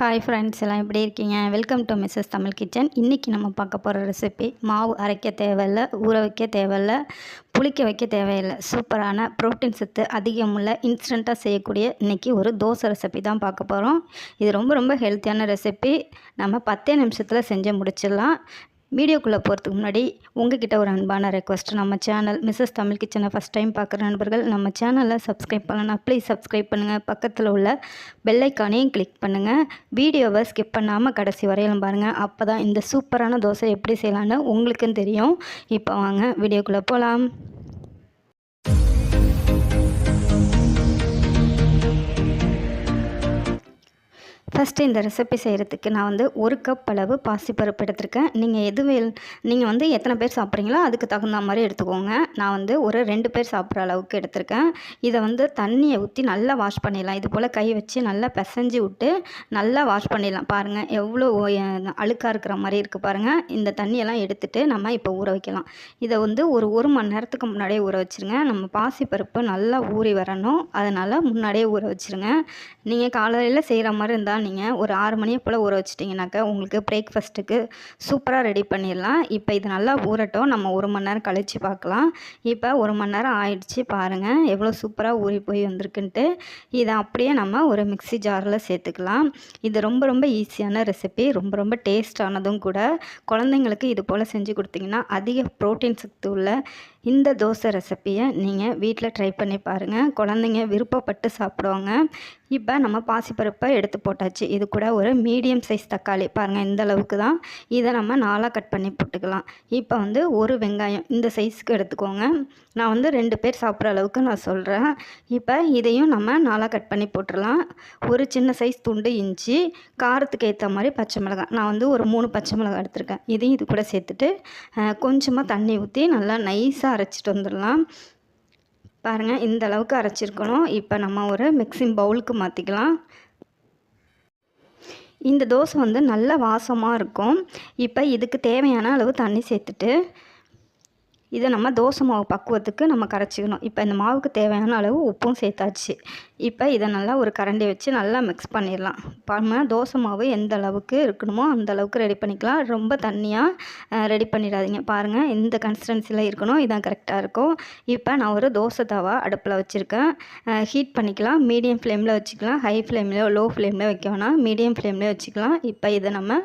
Hi friends எல்லாம் எப்படி இருக்கீங்க? Welcome to Mrs Tamil kitchen இன்றைக்கி நம்ம பார்க்க போகிற ரெசிபி மாவு அரைக்க தேவையில்ல ஊற வைக்க தேவையில்ல புளிக்க வைக்க தேவையில்லை. சூப்பரான ப்ரோட்டீன் சத்து அதிகமுள்ள இன்ஸ்டண்ட்டாக செய்யக்கூடிய இன்றைக்கி ஒரு தோசை ரெசிபி தான் பார்க்க போகிறோம் இது ரொம்ப ரொம்ப ஹெல்த்தியான ரெசிபி நம்ம பத்தே நிமிஷத்தில் செஞ்சு முடிச்சிடலாம். வீடியோக்குள்ளே போகிறதுக்கு முன்னாடி உங்ககிட்ட ஒரு அன்பான ரெக்வஸ்ட் நம்ம சேனல் மிஸ்ஸஸ் தமிழ் கிச்சனை ஃபஸ்ட் டைம் பார்க்குற நண்பர்கள் நம்ம சேனலில் சப்ஸ்கிரைப் பண்ணலாம் ப்ளீஸ் சப்ஸ்கிரைப் பண்ணுங்கள் பக்கத்தில் உள்ள பெல்லைக்கானையும் கிளிக் பண்ணுங்கள் வீடியோவை ஸ்கிப் பண்ணாமல் கடைசி வரையிலும் பாருங்கள் அப்போ தான் இந்த சூப்பரான தோசை எப்படி செய்யலான்னு உங்களுக்கும் தெரியும். இப்போ வாங்க வீடியோக்குள்ளே போகலாம் ஃபஸ்ட்டு இந்த ரெசிபி செய்கிறதுக்கு நான் வந்து ஒரு கப் அளவு பாசிப்பருப்பு எடுத்திருக்கேன். நீங்கள் எது வே நீங்கள் வந்து எத்தனை பேர் சாப்பிட்றீங்களோ அதுக்கு தகுந்த மாதிரி எடுத்துக்கோங்க. நான் வந்து ஒரு ரெண்டு பேர் சாப்பிட்ற அளவுக்கு எடுத்திருக்கேன். இதை வந்து தண்ணியை ஊற்றி நல்லா வாஷ் பண்ணிடலாம். இது போல் கை வச்சு நல்லா பிசைஞ்சு விட்டு நல்லா வாஷ் பண்ணிடலாம். பாருங்கள் எவ்வளோ அழுக்காக இருக்கிற மாதிரி இருக்குது பாருங்கள் இந்த தண்ணியெல்லாம் எடுத்துகிட்டு நம்ம இப்போ ஊற வைக்கலாம். இதை வந்து ஒரு ஒரு மணி நேரத்துக்கு முன்னாடியே ஊற வச்சுருங்க. நம்ம பாசிப்பருப்பு நல்லா ஊறி வரணும். அதனால் முன்னாடியே ஊற வச்சுருங்க. நீங்கள் காலையில் செய்கிற மாதிரி இருந்தால் நீங்கள் ஒரு ஆறு மணியை போல் ஊற வச்சிட்டிங்கனாக்கா உங்களுக்கு பிரேக்ஃபாஸ்ட்டுக்கு சூப்பராக ரெடி பண்ணிடலாம். இப்போ இது நல்லா ஊறட்டும். நம்ம ஒரு மணி நேரம் கழித்து பார்க்கலாம். இப்போ ஒரு மணி நேரம் ஆயிடுச்சு பாருங்கள் எவ்வளோ சூப்பராக ஊறி போய் வந்திருக்குன்ட்டு. இதை அப்படியே நம்ம ஒரு மிக்சி ஜாரில் சேர்த்துக்கலாம். இது ரொம்ப ரொம்ப ஈஸியான ரெசிபி ரொம்ப ரொம்ப டேஸ்டானதும் கூட. குழந்தைங்களுக்கு இது போல் செஞ்சு கொடுத்தீங்கன்னா அதிக ப்ரோட்டீன் சத்து உள்ள இந்த தோசை ரெசிப்பியை நீங்கள் வீட்டில் ட்ரை பண்ணி பாருங்கள் குழந்தைங்க விருப்பப்பட்டு சாப்பிடுவாங்க. இப்போ நம்ம பாசிப்பருப்பை எடுத்து போட்டாச்சு. இது கூட ஒரு மீடியம் சைஸ் தக்காளி. பாருங்கள் இந்த அளவுக்கு தான். இதை நம்ம நாளாக கட் பண்ணி போட்டுக்கலாம். இப்போ வந்து ஒரு வெங்காயம் இந்த சைஸ்க்கு எடுத்துக்கோங்க. நான் வந்து ரெண்டு பேர் சாப்பிட்ற அளவுக்கு நான் சொல்கிறேன் இப்போ இதையும் நம்ம நாளாக கட் பண்ணி போட்டுடலாம். ஒரு சின்ன சைஸ் துண்டு இஞ்சி காரத்துக்கு ஏற்ற மாதிரி பச்சை மிளகாய். நான் வந்து ஒரு மூணு பச்சை மிளகாய் எடுத்திருக்கேன். இதையும் இது கூட சேர்த்துட்டு கொஞ்சமாக தண்ணி ஊற்றி நல்லா நைஸாக அரைச்சிட்டு வந்துடலாம். பாருங்கள் இந்த அளவுக்கு அரைச்சிருக்கணும். இப்போ நம்ம ஒரு மிக்சிங் பவுலுக்கு மாற்றிக்கலாம் இந்த தோசை வந்து நல்ல வாசமாக இருக்கும். இப்போ இதுக்கு தேவையான அளவு தண்ணி சேர்த்துட்டு இதை நம்ம தோசை மாவு பக்குவத்துக்கு நம்ம கரைச்சிக்கணும். இப்போ இந்த மாவுக்கு தேவையான அளவு உப்பும் சேர்த்தாச்சு. இப்போ இதை நல்லா ஒரு கரண்டி வச்சு நல்லா மிக்ஸ் பண்ணிடலாம். நம்ம தோசை மாவு எந்த அளவுக்கு இருக்கணுமோ அந்த அளவுக்கு ரெடி பண்ணிக்கலாம். ரொம்ப தண்ணியாக ரெடி பண்ணிடாதீங்க. பாருங்கள் இந்த கன்சிஸ்டன்சியில் இருக்கணும் இதான் கரெக்டாக இருக்கும். இப்போ நான் ஒரு தோசை தவா அடுப்பில் வச்சுருக்கேன். ஹீட் பண்ணிக்கலாம். மீடியம் ஃப்ளேமில் வச்சுக்கலாம். ஹை ஃப்ளேமில் லோ ஃப்ளேமில் வைக்க வேணாம். மீடியம் ஃப்ளேம்லேயே வச்சுக்கலாம். இப்போ இதை நம்ம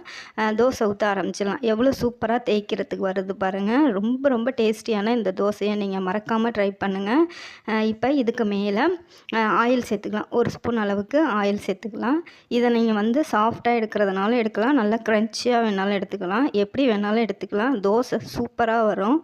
தோசை ஊற்ற ஆரம்பிச்சிடலாம். எவ்வளோ சூப்பராக தேய்க்கிறதுக்கு வருது பாருங்கள் ரொம்ப ரொம்ப டேஸ்டியான இந்த தோசையை நீங்கள் மறக்காமல் ட்ரை பண்ணுங்கள் இப்போ இதுக்கு மேலே ஆயில் ஆயில் சேர்த்துக்கலாம். ஒரு ஸ்பூன் அளவுக்கு ஆயில் சேர்த்துக்கலாம். இதை நீங்கள் வந்து சாஃப்டாக எடுக்கிறதுனால எடுக்கலாம். நல்லா க்ரன்ச்சியாக வேணாலும் எடுத்துக்கலாம். எப்படி வேணாலும் எடுத்துக்கலாம். தோசை சூப்பராக வரும்.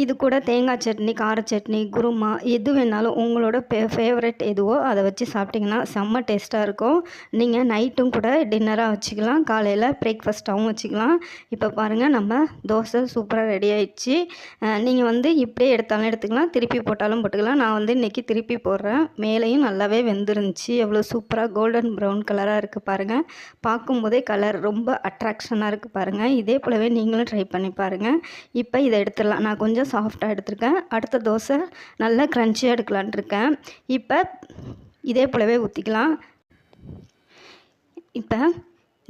இது கூட தேங்காய் சட்னி கார சட்னி குருமா எது வேணாலும் உங்களோட ஃபே ஃபேவரட் எதுவோ அதை வச்சு சாப்பிட்டிங்கன்னா செம்ம டேஸ்ட்டாக இருக்கும். நீங்கள் நைட்டும் கூட டின்னராக வச்சுக்கலாம். காலையில் பிரேக்ஃபாஸ்ட்டாகவும் வச்சுக்கலாம். இப்போ பாருங்கள் நம்ம தோசை சூப்பராக ரெடி ஆயிடுச்சு. நீங்கள் வந்து இப்படியே எடுத்தாலும் எடுத்துக்கலாம். திருப்பி போட்டாலும் போட்டுக்கலாம். நான் வந்து இன்றைக்கி திருப்பி போடுறேன். மேலேயும் நல்லாவே வெந்துருந்துச்சு. எவ்வளோ சூப்பராக கோல்டன் ப்ரௌன் கலராக இருக்குது பாருங்கள் பார்க்கும்போதே கலர் ரொம்ப அட்ராக்ஷனாக இருக்குது பாருங்கள் இதே போலவே நீங்களும் ட்ரை பண்ணி பாருங்கள் இப்போ இதை எடுத்துடலாம். நான் கொஞ்சம் கொஞ்சம் சாஃப்டாக எடுத்திருக்கேன். அடுத்த தோசை நல்லா க்ரன்ச்சியாக எடுக்கலான் இருக்கேன். இப்போ இதே போலவே ஊற்றிக்கலாம் இப்போ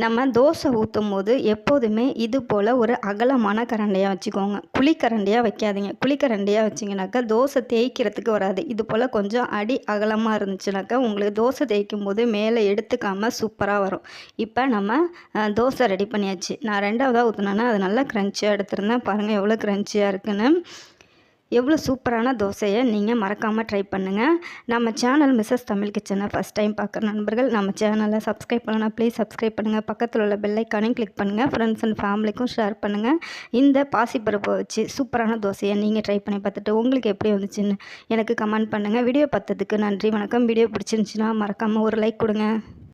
நம்ம தோசை ஊற்றும் போது எப்போதுமே இது போல் ஒரு அகலமான கரண்டியாக வச்சுக்கோங்க. குழிக்கரண்டியாக வைக்காதீங்க. குழிக்கரண்டியாக வச்சிங்கனாக்கா தோசை தேய்க்கிறதுக்கு வராது. இது போல் கொஞ்சம் அடி அகலமாக இருந்துச்சுனாக்கா உங்களுக்கு தோசை தேய்க்கும் போது மேலே எடுத்துக்காமல் சூப்பராக வரும். இப்போ நம்ம தோசை ரெடி பண்ணியாச்சு. நான் ரெண்டாவதாக ஊற்றுனேன்னா அது நல்லா க்ரன்ச்சியாக எடுத்துருந்தேன். பாருங்கள் எவ்வளோ க்ரன்ச்சியாக இருக்குன்னு. எவ்வளோ சூப்பரான தோசையை நீங்கள் மறக்காமல் ட்ரை பண்ணுங்கள் நம்ம சேனல் மிஸ்ஸஸ் தமிழ் கிச்சனை ஃபஸ்ட் டைம் பார்க்குற நண்பர்கள் நம்ம சேனலை சப்ஸ்கிரைப் பண்ணலாம் ப்ளீஸ் சப்ஸ்கிரைப் பண்ணுங்கள் பக்கத்தில் உள்ள பெல்லைக்கானையும் கிளிக் பண்ணுங்கள் ஃப்ரெண்ட்ஸ் அண்ட் ஃபேமிலிக்கும் ஷேர் பண்ணுங்கள் இந்த பாசிப்பருப்பை வச்சு சூப்பரான தோசையை நீங்கள் ட்ரை பண்ணி பார்த்துட்டு உங்களுக்கு எப்படி வந்துச்சுன்னு எனக்கு கமெண்ட் பண்ணுங்கள் வீடியோ பார்த்ததுக்கு நன்றி வணக்கம். வீடியோ பிடிச்சிருந்துச்சின்னா மறக்காமல் ஒரு லைக் கொடுங்க.